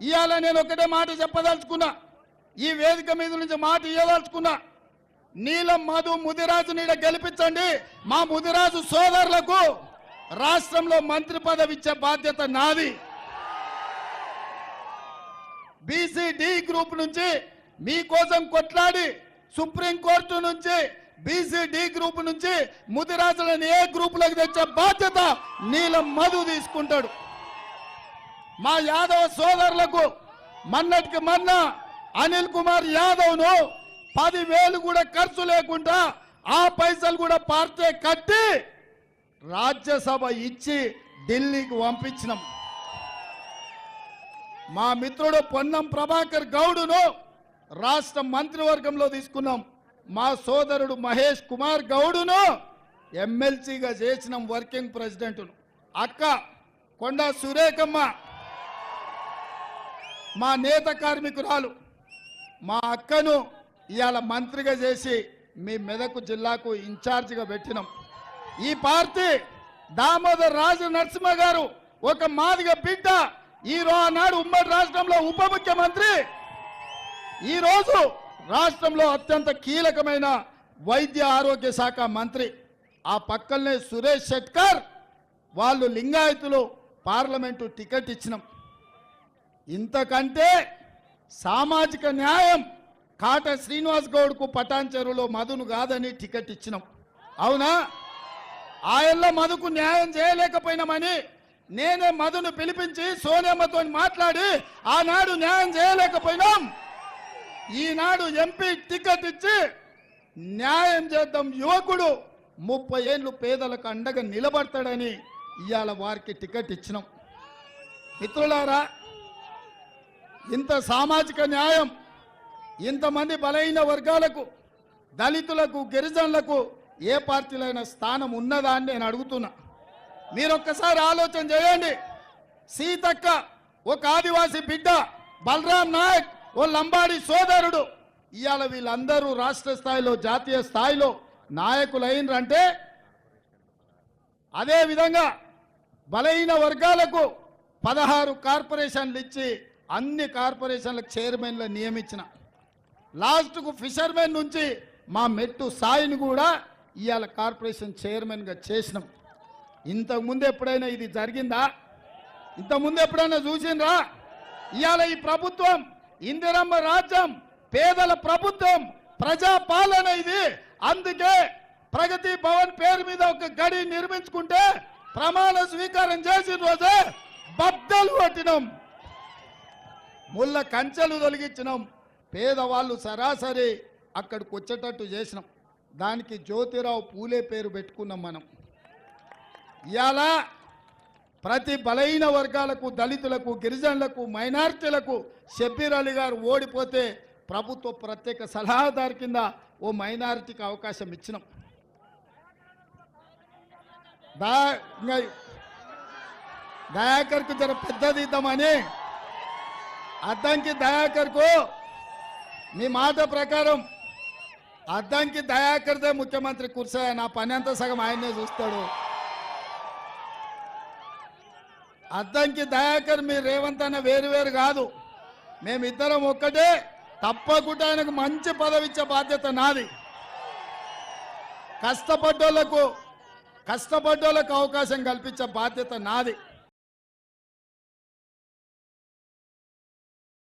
ఇవాళ నేను ఒకటే మాట చెప్పదలుచుకున్నా. ఈ వేదిక మీద నుంచి మాట ఇవ్వదలుచుకున్నా నీలం మధు ముదిరాజు నీడ గెలిపించండి. మా ముదిరాజు సోదరులకు రాష్ట్రంలో మంత్రి పదవి ఇచ్చే బాధ్యత నాది. బీసీ డి గ్రూప్ నుంచి మీకోసం కొట్లాడి సుప్రీంకోర్టు నుంచి బీసీ డి గ్రూప్ నుంచి ముదిరాజులను ఏ గ్రూపులకు తెచ్చే బాధ్యత నీలం మధు తీసుకుంటాడు. మా యాదవ సోదరులకు మన్నటికి మన్న అనిల్ కుమార్ యాదవ్ను పదివేలు కూడా ఖర్చు లేకుండా ఆ పైసలు కూడా పార్టీ కట్టి రాజ్యసభ ఇచ్చి ఢిల్లీకి పంపించినాం. మా మిత్రుడు పొన్నం ప్రభాకర్ గౌడును రాష్ట్ర మంత్రివర్గంలో తీసుకున్నాం. మా సోదరుడు మహేష్ కుమార్ గౌడును ఎమ్మెల్సీగా చేసినాం వర్కింగ్ ప్రెసిడెంట్ను. అక్క కొండ సురేఖమ్మ మా నేత కార్మికురాలు మా అక్కను ఇవాళ మంత్రిగా చేసి మీ మెదకు జిల్లాకు ఇన్ఛార్జిగా పెట్టినాం. ఈ పార్టీ దామోదర్ రాజు నరసింహ గారు ఒక మాదిగ బిడ్డ. ఈ రో ఆనాడు ఉమ్మడి రాష్ట్రంలో ఉప ముఖ్యమంత్రి. ఈ రోజు రాష్ట్రంలో అత్యంత కీలకమైన వైద్య ఆరోగ్య శాఖ మంత్రి. ఆ పక్కనే సురేష్ షెట్కర్ వాళ్ళు లింగాయతులు పార్లమెంటు టికెట్ ఇచ్చినాం. ఇంతకంటే సామాజిక న్యాయం కాట శ్రీనివాస్ గౌడ్కు పటాన్ మధును కాదని టికెట్ ఇచ్చినాం. అవునా? ఆయనలో మధుకు న్యాయం చేయలేకపోయినామని నేనే మధును పిలిపించి సోనియమ్మతో మాట్లాడి ఆనాడు న్యాయం చేయలేకపోయినాం. ఈనాడు ఎంపీ టికెట్ ఇచ్చి న్యాయం చేద్దాం యువకుడు ముప్పై ఏళ్ళు పేదలకు అండగా నిలబడతాడని ఇవాళ వారికి టికెట్ ఇచ్చినాం. మిత్రులారా ఇంత సామాజిక న్యాయం ఇంతమంది బలహీన వర్గాలకు దళితులకు గిరిజనులకు ఏ పార్టీలైన స్థానం ఉన్నదా అని నేను అడుగుతున్నా. మీరు ఒక్కసారి ఆలోచన చేయండి. సీతక్క ఒక ఆదివాసి బిడ్డ బలరాం నాయక్ ఓ లంబాడి సోదరుడు. ఇవాళ వీళ్ళందరూ రాష్ట్ర స్థాయిలో జాతీయ స్థాయిలో నాయకులైనరంటే అదేవిధంగా బలహీన వర్గాలకు పదహారు కార్పొరేషన్లు ఇచ్చి అన్ని కార్పొరేషన్లకు చైర్మన్లు నియమించిన. లాస్ట్కు ఫిషర్మెన్ నుంచి మా మెట్టు సాయిని కూడా ఇవాళ కార్పొరేషన్ చైర్మన్గా చేసినాం. ఇంతకుముందు ఎప్పుడైనా ఇది జరిగిందా? ఇంతకుముందు ఎప్పుడైనా చూసిండ్రా? ఇవాళ ఈ ప్రభుత్వం ఇందిరమ్మ రాజ్యం పేదల ప్రభుత్వం ప్రజా పాలన ఇది. అందుకే ప్రగతి భవన్ పేరు మీద ఒక గడి నిర్మించుకుంటే ప్రమాణ స్వీకారం చేసిన రోజే బద్దలు కొట్టినాం. ముళ్ళ కంచెలు తొలగించినాం. పేదవాళ్ళు సరాసరి అక్కడికి వచ్చేటట్టు చేసినాం. దానికి జ్యోతిరావు పూలే పేరు పెట్టుకున్నాం మనం. ఇవాళ ప్రతి బలహీన వర్గాలకు దళితులకు గిరిజనులకు మైనార్టీలకు షబ్బీర్ అలీ గారు ఓడిపోతే ప్రభుత్వ ప్రత్యేక సలహాదారు కింద ఓ మైనారిటీకి అవకాశం ఇచ్చినాం. దా జర పెద్దదిద్దామని అద్దంకి దయాకర్కు మీ మాట ప్రకారం అద్దంకి దయాకర్దే ముఖ్యమంత్రి కూర్చో నా పని అంతా సగం ఆయనే చూస్తాడు. అద్దంకి దయాకర్ మీ రేవంత్ అన్న వేరు వేరు కాదు. మేమిద్దరం ఒక్కటే తప్పకుండా ఆయనకు మంచి పదవిచ్చే బాధ్యత నాది. కష్టపడ్డోళ్ళకు కష్టపడ్డోళ్ళకు అవకాశం కల్పించే బాధ్యత నాది.